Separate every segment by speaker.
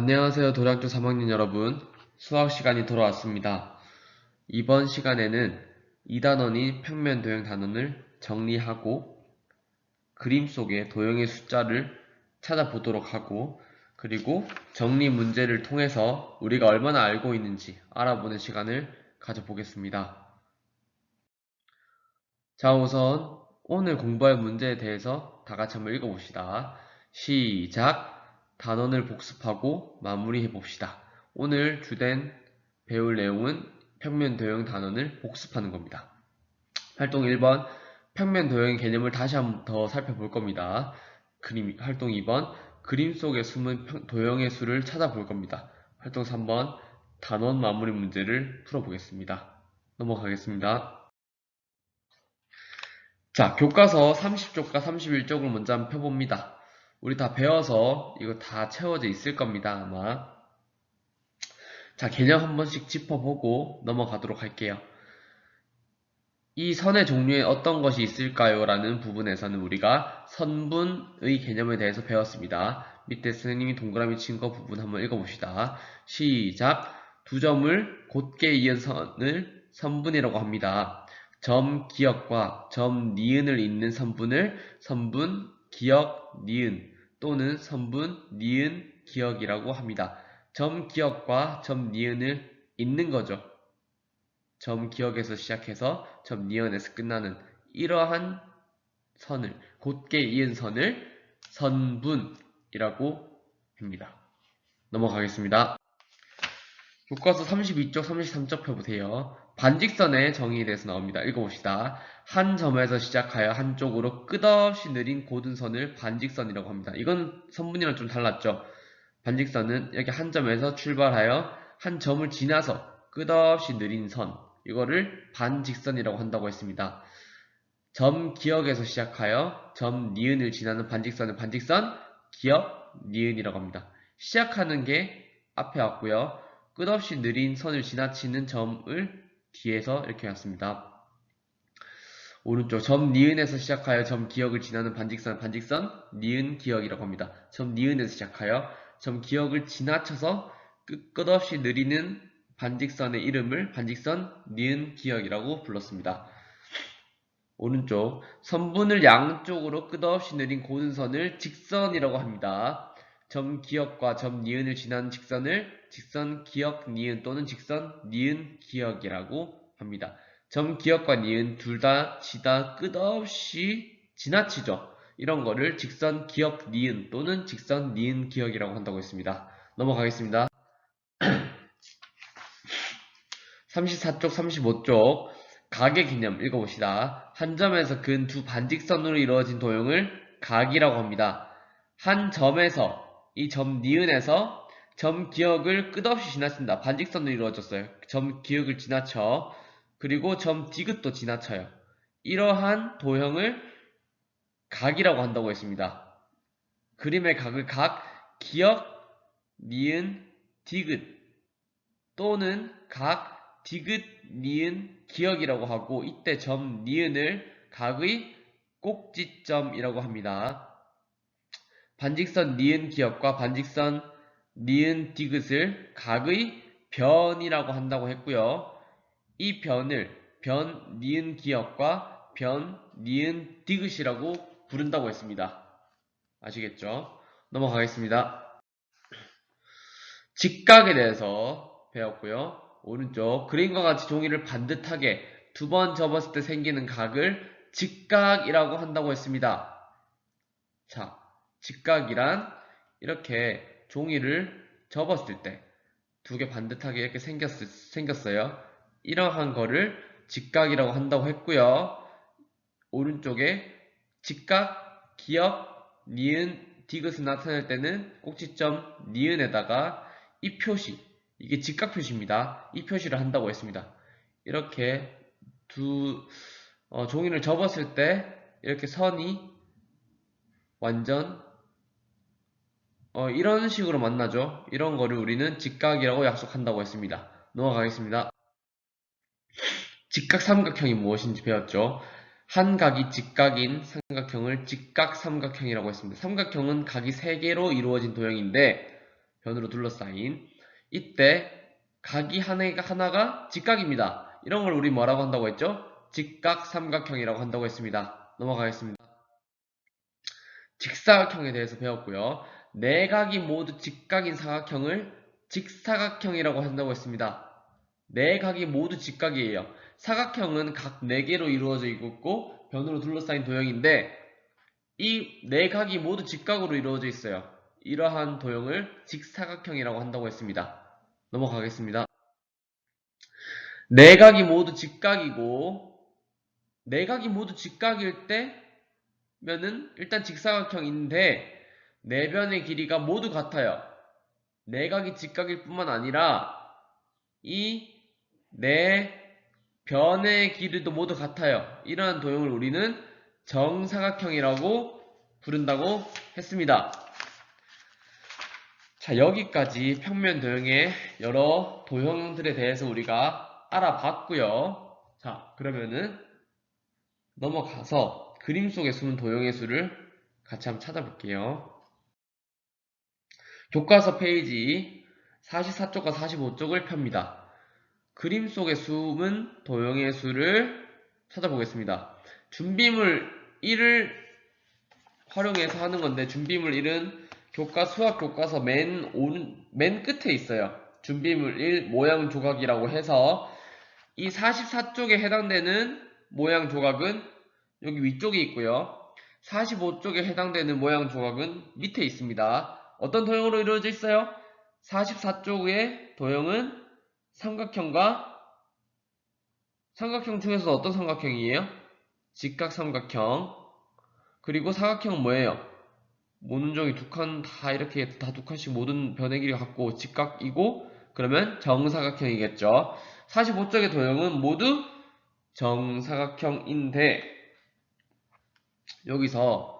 Speaker 1: 안녕하세요. 도량교 3학년 여러분. 수학 시간이 돌아왔습니다. 이번 시간에는 2단원인 평면 도형 단원을 정리하고 그림 속의 도형의 숫자를 찾아보도록 하고 그리고 정리 문제를 통해서 우리가 얼마나 알고 있는지 알아보는 시간을 가져보겠습니다. 자, 우선 오늘 공부할 문제에 대해서 다 같이 한번 읽어봅시다. 시작! 단원을 복습하고 마무리해 봅시다. 오늘 주된 배울 내용은 평면 도형 단원을 복습하는 겁니다. 활동 1번 평면 도형의 개념을 다시 한번 더 살펴볼 겁니다. 그림 활동 2번 그림 속에 숨은 평- 도형의 수를 찾아볼 겁니다. 활동 3번 단원 마무리 문제를 풀어보겠습니다. 넘어가겠습니다. 자, 교과서 30쪽과 31쪽을 먼저 한번 펴봅니다. 우리 다 배워서 이거 다 채워져 있을 겁니다, 아마. 자, 개념 한 번씩 짚어보고 넘어가도록 할게요. 이 선의 종류에 어떤 것이 있을까요? 라는 부분에서는 우리가 선분의 개념에 대해서 배웠습니다. 밑에 선생님이 동그라미 친 거 부분 한번 읽어봅시다. 시작! 두 점을 곧게 이은 선을 선분이라고 합니다. 점 기역과 점 니은을 잇는 선분을 선분 기 역 니은 또는 선분 니은 기역이라고 합니다. 점 기역과 점 니은을 잇는 거죠. 점 기역에서 시작해서 점 니은에서 끝나는 이러한 선을 곧게 이은 선을 선분이라고 합니다. 넘어가겠습니다. 교과서 32쪽, 33쪽 펴보세요. 반직선의 정의에 대해서 나옵니다. 읽어봅시다. 한 점에서 시작하여 한쪽으로 끝없이 느린 고든 선을 반직선이라고 합니다. 이건 선분이랑 좀 달랐죠. 반직선은 여기 한 점에서 출발하여 한 점을 지나서 끝없이 느린 선, 이거를 반직선이라고 한다고 했습니다. 점 기역에서 시작하여 점 니은을 지나는 반직선을 반직선, 기역, 니은이라고 합니다. 시작하는 게 앞에 왔고요. 끝없이 느린 선을 지나치는 점을 뒤에서 이렇게 놨습니다. 오른쪽 점 니은에서 시작하여 점 기역을 지나는 반직선 반직선 니은 기역이라고 합니다. 점 니은에서 시작하여 점 기역을 지나쳐서 끝, 끝없이 느리는 반직선의 이름을 반직선 니은 기역이라고 불렀습니다. 오른쪽 선분을 양쪽으로 끝없이 느린 고든 선을 직선이라고 합니다. 점 기역과 점 니은을 지나는 직선을 직선 기역 니은 또는 직선 니은 기역이라고 합니다. 점 기역과 니은 둘 다 지다 끝없이 지나치죠. 이런 거를 직선 기역 니은 또는 직선 니은 기역이라고 한다고 했습니다. 넘어가겠습니다. 34쪽, 35쪽 각의 개념 읽어봅시다. 한 점에서 근 두 반직선으로 이루어진 도형을 각이라고 합니다. 한 점에서 이 점 니은에서 점 기역을 끝없이 지나친다. 반직선으로 이루어졌어요. 점 기역을 지나쳐 그리고 점 디귿도 지나쳐요. 이러한 도형을 각이라고 한다고 했습니다. 그림의 각을 각, 기역, 니은, 디귿 또는 각, 디귿, 니은, 기역이라고 하고 이때 점 니은을 각의 꼭지점이라고 합니다. 반직선 니은 기역과 반직선 니은 디귿을 각의 변이라고 한다고 했고요. 이 변을 변 니은 기역과 변 니은 디귿이라고 부른다고 했습니다. 아시겠죠? 넘어가겠습니다. 직각에 대해서 배웠고요. 오른쪽 그림과 같이 종이를 반듯하게 두 번 접었을 때 생기는 각을 직각이라고 한다고 했습니다. 자, 직각이란 이렇게 종이를 접었을 때 두 개 반듯하게 이렇게 생겼, 생겼어요. 이러한 거를 직각이라고 한다고 했고요. 오른쪽에 직각, 기역, 니은, 디귿을 나타낼 때는 꼭지점 니은에다가 이 표시, 이게 직각 표시입니다. 이 표시를 한다고 했습니다. 이렇게 두 어, 종이를 접었을 때 이렇게 선이 완전 어, 이런 식으로 만나죠. 이런 거를 우리는 직각이라고 약속한다고 했습니다. 넘어가겠습니다. 직각 삼각형이 무엇인지 배웠죠. 한 각이 직각인 삼각형을 직각 삼각형이라고 했습니다. 삼각형은 각이 3개로 이루어진 도형인데 변으로 둘러싸인 이때 각이 하나가 직각입니다. 이런 걸 우리 뭐라고 한다고 했죠? 직각 삼각형이라고 한다고 했습니다. 넘어가겠습니다. 직사각형에 대해서 배웠고요. 네 각이 모두 직각인 사각형을 직사각형이라고 한다고 했습니다. 네 각이 모두 직각이에요. 사각형은 각 4개로 이루어져 있고 변으로 둘러싸인 도형인데 이네 각이 모두 직각으로 이루어져 있어요. 이러한 도형을 직사각형이라고 한다고 했습니다. 넘어가겠습니다. 네 각이 모두 직각이고 네 각이 모두 직각일 때면은 일단 직사각형인데 네 변의 길이가 모두 같아요. 네 각이 직각일 뿐만 아니라 이네 변의 길이도 모두 같아요. 이러한 도형을 우리는 정사각형이라고 부른다고 했습니다. 자, 여기까지 평면 도형의 여러 도형들에 대해서 우리가 알아봤고요. 자, 그러면은 넘어가서 그림 속에 숨은 도형의 수를 같이 한번 찾아볼게요. 교과서 페이지 44쪽과 45쪽을 펴니다. 그림 속에 숨은 도형의 수를 찾아보겠습니다. 준비물 1을 활용해서 하는 건데 준비물 1은 교과 수학 교과서 맨, 온, 맨 끝에 있어요. 준비물 1 모양 조각이라고 해서 이 44쪽에 해당되는 모양 조각은 여기 위쪽에 있고요. 45쪽에 해당되는 모양 조각은 밑에 있습니다. 어떤 도형으로 이루어져 있어요? 44쪽의 도형은 삼각형과 삼각형 중에서 어떤 삼각형이에요? 직각 삼각형 그리고 사각형은 뭐예요? 모든 종이 두 칸 다 이렇게 다 두 칸씩 모든 변의 길이가 같고 직각이고 그러면 정사각형이겠죠. 45쪽의 도형은 모두 정사각형인데 여기서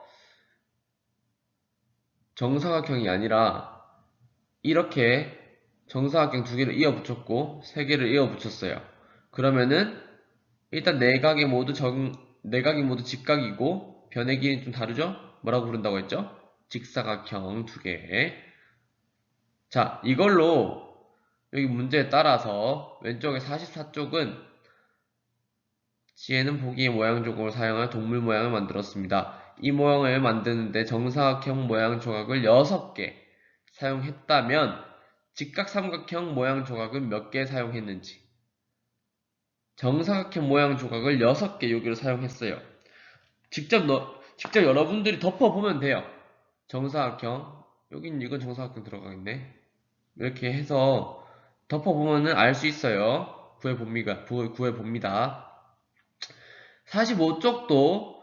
Speaker 1: 정사각형이 아니라 이렇게 정사각형 두 개를 이어 붙였고 세 개를 이어 붙였어요. 그러면은 일단 내각이 모두 정 내각이 모두 직각이고 변의 길이는 좀 다르죠? 뭐라고 부른다고 했죠? 직사각형 두 개. 자, 이걸로 여기 문제에 따라서 왼쪽에 44쪽은 지혜는 보기의 모양 조각을 사용하여 동물 모양을 만들었습니다. 이 모양을 만드는데 정사각형 모양 조각을 6개 사용했다면 직각 삼각형 모양 조각은 몇 개 사용했는지 정사각형 모양 조각을 6개 여기로 사용했어요. 직접 너, 직접 여러분들이 덮어보면 돼요. 정사각형 여긴 이건 정사각형 들어가겠네. 이렇게 해서 덮어보면은 알 수 있어요. 구해봅니다. 구해봅니다. 45쪽도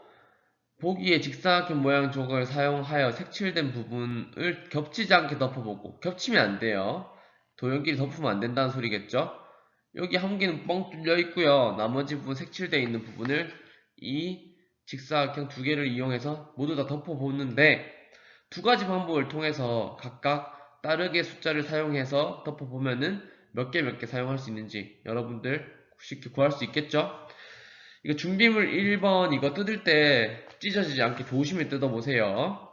Speaker 1: 보기에 직사각형 모양 조각을 사용하여 색칠된 부분을 겹치지 않게 덮어보고 겹치면 안 돼요. 도형끼리 덮으면 안 된다는 소리겠죠? 여기 한 개는 뻥 뚫려 있고요. 나머지 부분 색칠되어 있는 부분을 이 직사각형 두 개를 이용해서 모두 다 덮어보는데 두 가지 방법을 통해서 각각 다르게 숫자를 사용해서 덮어보면은 몇 개 몇개 사용할 수 있는지 여러분들 쉽게 구할 수 있겠죠? 이거 준비물 1번 이거 뜯을 때 찢어지지 않게 조심히 뜯어보세요.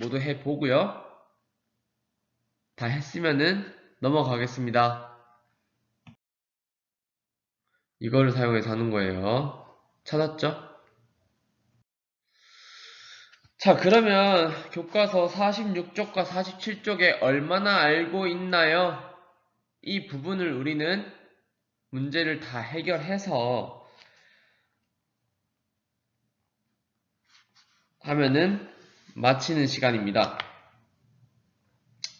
Speaker 1: 모두 해보고요. 다 했으면은 넘어가겠습니다. 이거를 사용해서 하는 거예요. 찾았죠? 자, 그러면 교과서 46쪽과 47쪽에 얼마나 알고 있나요? 이 부분을 우리는 문제를 다 해결해서 하면은 마치는 시간입니다.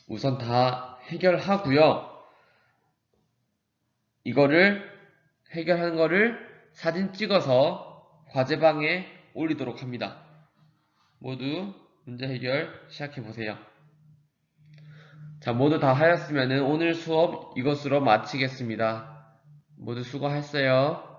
Speaker 1: 우선 다 해결하고요. 이거를 해결한 거를 사진 찍어서 과제방에 올리도록 합니다. 모두 문제 해결 시작해 보세요. 자, 모두 다 하였으면 오늘 수업 이것으로 마치겠습니다. 모두 수고하셨어요.